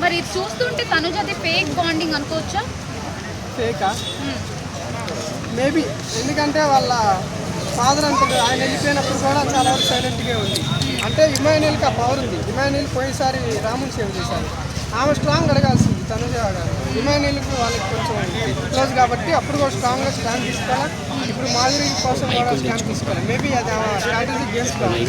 మరి చూస్తుంటే తనుజది fake bonding అనుకోవచ్చా? ఫేకా? మేబీ. ఎందుకంటే వాళ్ళ ఫాదర్ అంటాడు ఆయన వెళ్ళిపోయినప్పుడు కూడా చాలా వరకు సైలెంట్గా ఉంది. అంటే ఇమానుయల్కి ఆ పవర్ ఉంది. ఇమానుయల్ పోయినసారి రాముని సేవ చేశారు ఆమె స్ట్రాంగ్ అడగాల్సింది తనుజ గారు ఇమానుయల్కి వాళ్ళకి కొంచెం క్లోజ్ కాబట్టి అప్పుడు కూడా స్ట్రాంగ్గా స్టాండ్ తీసుకోవాలి ఇప్పుడు మాధురి కోసం కూడా స్టాండ్ తీసుకోవాలి మేబీ అది ఆమె స్ట్రాటజీ గేమ్స్ కావాలి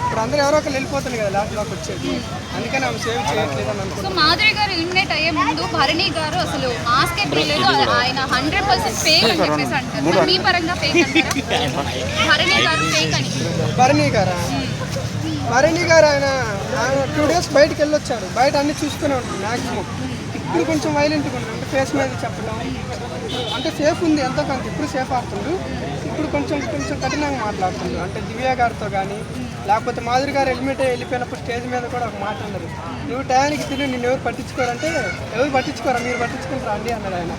ఇప్పుడు అందరూ ఎవరో ఒకరు వెళ్ళిపోతుంది కదా లాస్ట్లోకి వచ్చేది. అందుకని ఆమె సేవ్ చేయట్లేదు అని అనుకుంటున్నాను. సో మాధురి గారు ఇన్వైట్ అయ్యే ముందు భరణి గారు అసలు మాస్కే తీయలేదు. ఆయన హండ్రెడ్ పర్సెంట్ ఫేక్ అని చెప్పేసి అంటారు మరి మీ పరంగా ఫేక్ అంటారా? భరణి గారు ఫేక్ అని. భరణి గారా? భరణి గారు ఆయన ఆయన టూ డేస్ బయటకు వెళ్ళొచ్చారు. బయట అన్ని చూసుకునే ఉంటుంది మ్యాక్సిమం ఇప్పుడు కొంచెం వైలెంట్గా ఉంటుంది అంటే ఫేస్ మీద చెప్పడం అంటే సేఫ్ ఉంది ఎంతో కొంత. ఇప్పుడు సేఫ్ ఆడుతుండు. ఇప్పుడు కొంచెం కొంచెం కఠినంగా మాట్లాడుతుండు. అంటే దివ్య గారితో కానీ లేకపోతే మాధురి గారు హెల్మెట్ వెళ్ళిపోయినప్పుడు స్టేజ్ మీద కూడా ఒక మాట అన్నారు. నువ్వు టయానికి తిని నిన్ను ఎవరు పట్టించుకోరంటే ఎవరు పట్టించుకోరా? మీరు పట్టించుకుంటారా? అండి అన్నాడు ఆయన.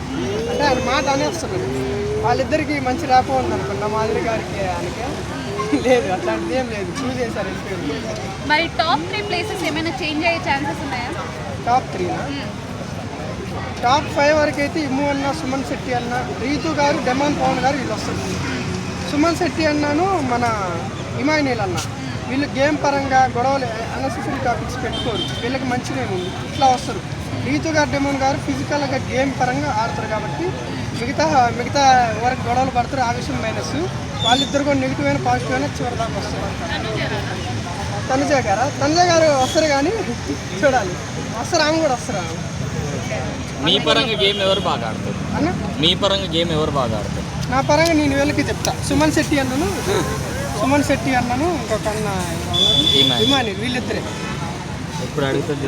అంటే ఆయన మాట అనేస్తున్నాడు. వాళ్ళిద్దరికి మంచి ర్యాపో ఉంది అనుకున్నా మాధురి గారికి ఆయనకి. లేదు అట్లాంటిది ఏం లేదు. చూస్ చేశారు మరి టాప్ త్రీ ప్లేసెస్ ఏమైనా చేంజ్ అయ్యే ఛాన్సెస్ ఉన్నాయా? టాప్ త్రీనా టాప్ ఫైవ్ వరకు అయితే ఇమ్ము అన్న సుమన్ శెట్టి అన్న రీతు గారు డెమాన్ పవన్ గారు వీళ్ళు వస్తారు సుమన్ శెట్టి అన్నాను మన ఇమాయినీల్ అన్న. వీళ్ళు గేమ్ పరంగా గొడవలు అన్నెసెసరీ టాపిక్స్ పెట్టుకోరు. వీళ్ళకి మంచి నేమ్ ఉంది ఇట్లా వస్తారు. రీతు గారు డెమాన్ గారు ఫిజికల్గా గేమ్ పరంగా ఆడతారు కాబట్టి మిగతా మిగతా వరకు గొడవలు పడతారు ఆ విషయం మైనస్ వాళ్ళిద్దరు కూడా నెగిటివ్ అయినా పాజిటివ్ అయినా చివరి దాకా వస్తారు తనుజ గారా? తనుజ గారు వస్తారు కానీ చూడాలి. వస్తారు? ఆమె కూడా వస్తారు. మీ పరంగా గేమ్ ఎవరు బాగా ఆడతారు? అన్న? మీ పరంగా గేమ్ ఎవరు బాగా ఆడతారు? నా పరంగా నేను వీళ్ళకి చెప్తా. సుమన్ శెట్టి అన్నను సుమన్ శెట్టి అన్నను ఇంకొక అన్న ఇమాని. ఇమాని వీళ్ళిద్దరే. ఇప్పుడు అడుగుతుంది